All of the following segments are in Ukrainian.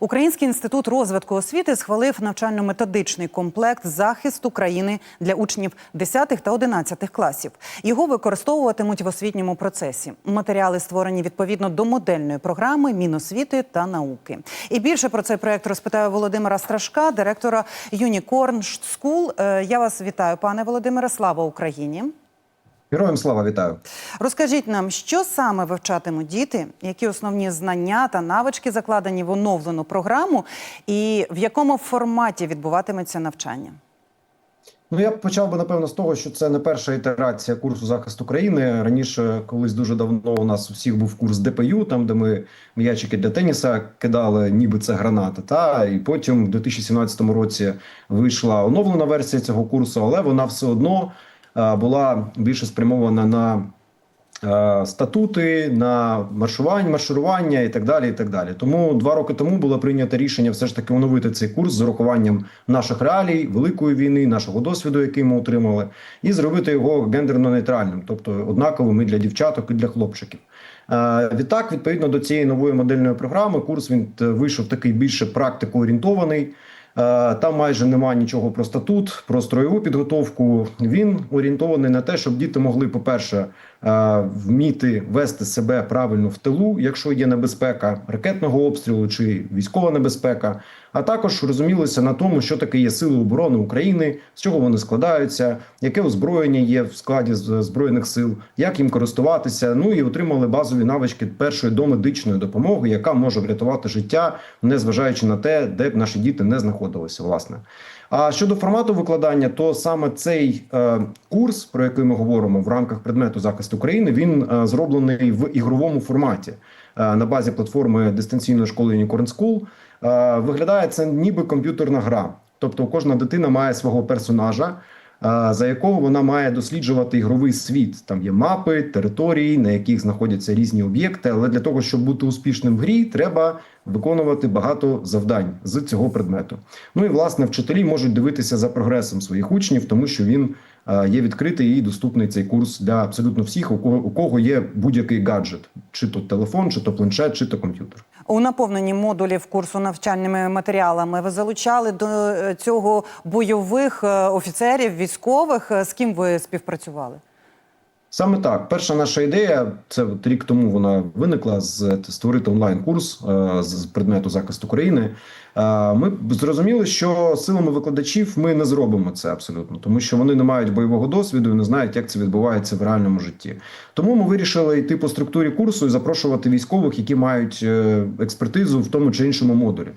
Український інститут розвитку освіти схвалив навчально-методичний комплект захисту країни для учнів 10 та 11 класів. Його використовуватимуть в освітньому процесі. Матеріали створені відповідно до модельної програми Міносвіти та науки. І більше про цей проект розпитаю Володимира Страшка, директора Unicorn School. Е, Я вас вітаю, пане Володимире. Слава Україні! Героям слава вітаю. Розкажіть нам, що саме вивчатимуть діти, які основні знання та навички закладені в оновлену програму, і в якому форматі відбуватиметься навчання? Ну я б почав би напевно з того, що це не перша ітерація курсу захисту країни. Раніше, колись дуже давно, у нас у всіх був курс ДПЮ, там де ми м'ячики для теніса кидали, ніби це гранати. Та і потім в 2017 році вийшла оновлена версія цього курсу, але вона все одно була більше спрямована на е, статути, на маршування, марширування і так далі. І так далі. Тому два роки тому було прийнято рішення все ж таки оновити цей курс з урахуванням наших реалій, великої війни, нашого досвіду, який ми отримали, і зробити його гендерно нейтральним, тобто однаковим і для дівчаток, і для хлопчиків. Е, Відтак, відповідно до цієї нової модельної програми, курс він е, вийшов такий більше практико-орієнтований. Е, Там майже немає нічого про статут, про строєву підготовку. Він орієнтований на те, щоб діти могли, по-перше, вміти вести себе правильно в тилу, якщо є небезпека ракетного обстрілу чи військова небезпека, а також розумілися на тому, що таке є сили оборони України, з чого вони складаються, яке озброєння є в складі збройних сил, як їм користуватися. Ну і отримали базові навички першої домедичної допомоги, яка може врятувати життя, незважаючи на те, де б наші діти не знаходилися. Власне. А щодо формату викладання, то саме цей е, курс, про який ми говоримо в рамках предмету захисту України, він е, зроблений в ігровому форматі е, на базі платформи дистанційної школи Unicorn School. Е, виглядає це ніби комп'ютерна гра. Тобто кожна дитина має свого персонажа, за якого вона має досліджувати ігровий світ. Там є мапи, території, на яких знаходяться різні об'єкти. Але для того, щоб бути успішним в грі, треба виконувати багато завдань з цього предмету. Ну і власне вчителі можуть дивитися за прогресом своїх учнів, тому що він є відкритий і доступний цей курс для абсолютно всіх, у кого у кого є будь-який гаджет, чи то телефон, чи то планшет, чи то комп'ютер. У наповненні модулів курсу навчальними матеріалами ви залучали до е, цього бойових е, офіцерів, військових. Е, З ким ви співпрацювали? Саме так, перша наша ідея це от рік тому вона виникла з створити онлайн-курс е, з предмету захисту країни. Е, Ми зрозуміли, що силами викладачів ми не зробимо це абсолютно, тому що вони не мають бойового досвіду і не знають, як це відбувається в реальному житті. Тому ми вирішили йти по структурі курсу і запрошувати військових, які мають е, експертизу в тому чи іншому модулі.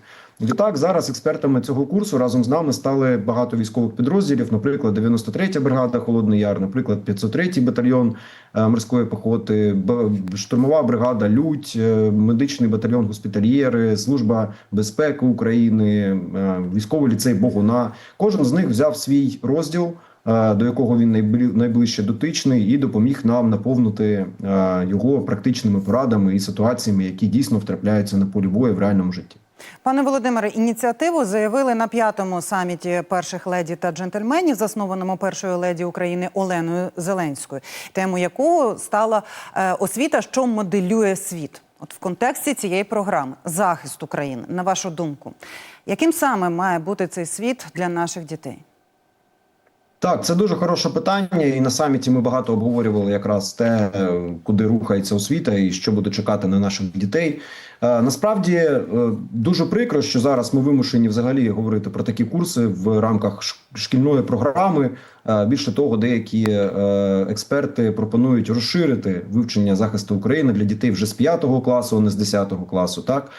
Відтак зараз експертами цього курсу разом з нами стали багато військових підрозділів, наприклад, 93-я бригада Холодний Яр, наприклад, 503-й батальйон е, морської піхоти, Б- штурмова бригада Людь, е, медичний батальйон госпітальєри, служба безпеки України, е, військовий ліцей Богуна. Кожен з них взяв свій розділ. До якого він найбли- найближче дотичний, і допоміг нам наповнити його практичними порадами і ситуаціями, які дійсно втрапляються на полі бою в реальному житті. Пане Володимире, ініціативу заявили на п'ятому саміті перших леді та джентльменів, заснованому першою леді України Оленою Зеленською, тему якого стала е, освіта, що моделює світ. От в контексті цієї програми захист України, на вашу думку, яким саме має бути цей світ для наших дітей? Так, це дуже хороше питання, і на саміті ми багато обговорювали якраз те, куди рухається освіта і що буде чекати на наших дітей. Е, Насправді е, дуже прикро, що зараз ми вимушені взагалі говорити про такі курси в рамках шкільної програми. Е, Більше того, деякі експерти пропонують розширити вивчення захисту України для дітей вже з 5 класу, а не з 10 класу. Так.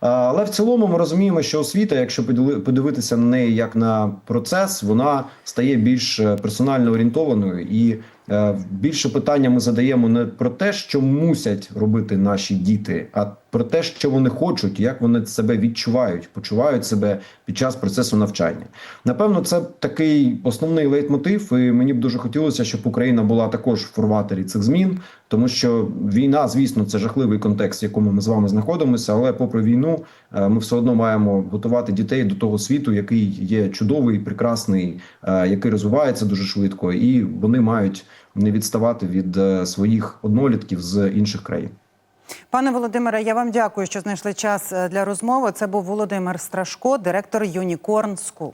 А, Але в цілому ми розуміємо, що освіта, якщо подивитися на неї як на процес, вона стає більш е, персонально орієнтованою. І е, більше питання ми задаємо не про те, що мусять робити наші діти, а про те, що вони хочуть, як вони себе відчувають, почувають себе під час процесу навчання. Напевно, це такий основний лейтмотив, і мені б дуже хотілося, щоб Україна була також в форватері цих змін, тому що війна, звісно, це жахливий контекст, в якому ми з вами знаходимося. Але попри війну, е, ми все одно маємо готувати дітей до того світу, який є чудовий, прекрасний, е, який розвивається дуже швидко, і вони мають не відставати від е, своїх однолітків з інших країн. Пане Володимире, я вам дякую, що знайшли час е, для розмови. Це був Володимир Страшко, директор Unicorn Скул.